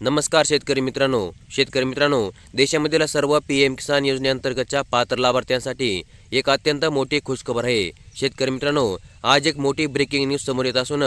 नमस्कार शेतकरी मित्रांनो. शेतकरी मित्रांनो देशामधील सर्व पी एम किसान योजनेअंतर्गतच्या पात्र लाभार्थ्यांसाठी एक अत्यंत मोठी खुशखबर आहे. शेतकरी मित्रांनो आज एक मोठी ब्रेकिंग न्यूज समोर येत असून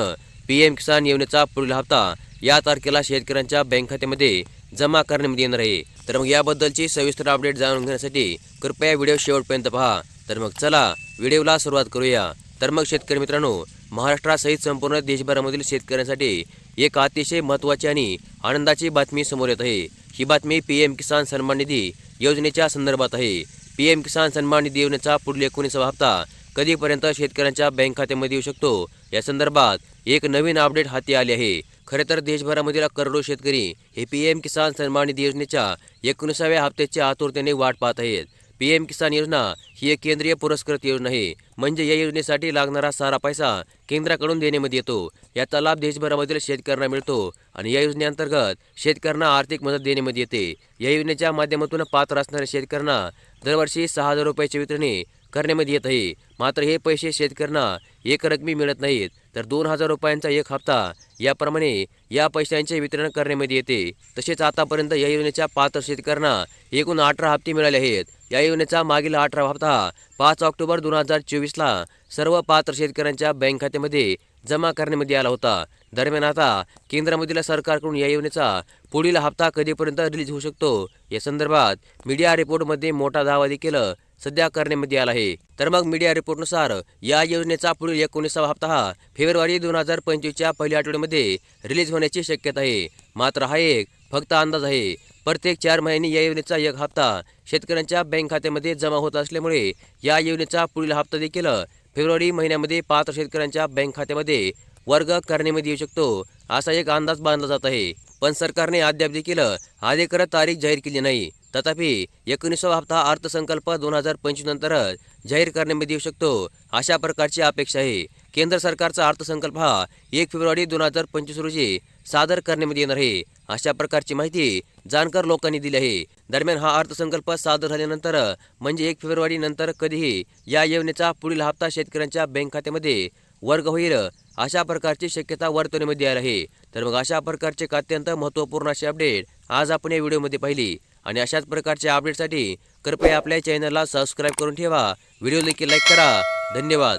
पी एम किसान योजनेचा पुढील हप्ता या तारखेला शेतकऱ्यांच्या बँक खात्यामध्ये जमा करण्यात येणार आहे. तर मग याबद्दलची सविस्तर अपडेट जाणून घेण्यासाठी कृपया व्हिडिओ शेवटपर्यंत पहा. तर मग चला व्हिडिओला सुरुवात करूया. तर मग शेतकरी मित्रांनो महाराष्ट्रासहित संपूर्ण देशभरामधील शेतकऱ्यांसाठी एक अतिशय महत्त्वाची आणि आनंदाची बातमी समोर येत आहे. ही बातमी पी एम किसान सन्मान निधी योजनेच्या संदर्भात आहे. पी एम किसान सन्मान निधी योजनेचा पुढील एकोणीसावा हप्ता कधीपर्यंत शेतकऱ्यांच्या बँक खात्यामध्ये येऊ शकतो? या संदर्भात एक नवीन अपडेट हाती आले आहे. खरे तर देशभरामधील करोडो शेतकरी हे पी एम किसान सन्मान निधी योजनेच्या एकोणीसाव्या हप्त्याच्या आतुरतेने वाट पाहत आहेत. पी एम किसान योजना ही एक केंद्रीय पुरस्कृत योजना आहे. म्हणजे या योजनेसाठी लागणारा सारा पैसा केंद्राकडून देण्यामध्ये येतो. याचा लाभ देशभरामधील शेतकऱ्यांना मिळतो आणि या योजनेअंतर्गत शेतकऱ्यांना आर्थिक मदत देण्यामध्ये येते. या योजनेच्या माध्यमातून पात्र असणाऱ्या शेतकऱ्यांना दरवर्षी सहा हजार रुपयाची वितरणे करण्यामध्ये येत आहे. मात्र हे पैसे शेतकऱ्यांना एकरकमी मिळत नाहीत. तर दोन हजार रुपयांचा एक हप्ता याप्रमाणे या पैशांचे वितरण करण्यामध्ये येते. तसेच आतापर्यंत या योजनेच्या पात्र शेतकऱ्यांना एकूण अठरा हप्ते मिळाले आहेत. या योजनेचा मागील अठरा हप्ता पाच ऑक्टोबर दोन हजार चोवीसला सर्व पात्र शेतकऱ्यांच्या बँक खात्यामध्ये जमा करण्यामध्ये आला होता. दरम्यान आता केंद्रामधील सरकारकडून या योजनेचा पुढील हप्ता कधीपर्यंत रिलीज होऊ शकतो? या संदर्भात मीडिया रिपोर्टमध्ये मोठा दावा देखील सध्या करण्यामध्ये आला आहे. तर मग मीडिया रिपोर्टनुसार या योजनेचा पुढील एकोणीसावा हप्ता हा फेब्रुवारी दोन हजार पंचवीसच्या पहिल्या आठवड्यामध्ये रिलीज होण्याची शक्यता आहे. मात्र हा एक फक्त अंदाज आहे. प्रत्येक चार महिन्यांनी या योजनेचा एक हप्ता शेतकऱ्यांच्या बँक खात्यामध्ये जमा होत असल्यामुळे या योजनेचा पुढील हप्ता देखील फेब्रुवारी महिन्यामध्ये पात्र शेतकऱ्यांच्या बँक खात्यामध्ये वर्ग करण्यामध्ये येऊ शकतो असा एक अंदाज बांधला जात आहे. पण सरकारने अद्याप देखील अधिकृत तारीख जाहीर केली नाही. तथापि एकोणीसावा हप्ता अर्थसंकल्प दोन हजार पंचवीस नंतरच जाहीर करण्यामध्ये येऊ शकतो अशा प्रकारची अपेक्षा आहे. केंद्र सरकारचा अर्थसंकल्प हा एक फेब्रुवारी दोन हजार पंचवीस रोजी सादर करण्यामध्ये येणार आहे. अशा प्रकारची माहिती जाणकार लोकांनी दिली आहे. दरम्यान हा अर्थसंकल्प सादर झाल्यानंतर म्हणजे एक फेब्रुवारी नंतर कधीही या योजनेचा पुढील हप्ता शेतकऱ्यांच्या बँक खात्यामध्ये वर्ग होईल अशा प्रकारची शक्यता वर्तवण्यामध्ये आली आहे. तर मग अशा प्रकारचे अत्यंत महत्त्वपूर्ण अशी अपडेट आज आपण या व्हिडिओमध्ये पाहिली. आणि अशाच प्रकारच्या अपडेटसाठी कृपया आपल्या चॅनलला सबस्क्राईब करून ठेवा. व्हिडिओ देखील लाईक करा. धन्यवाद.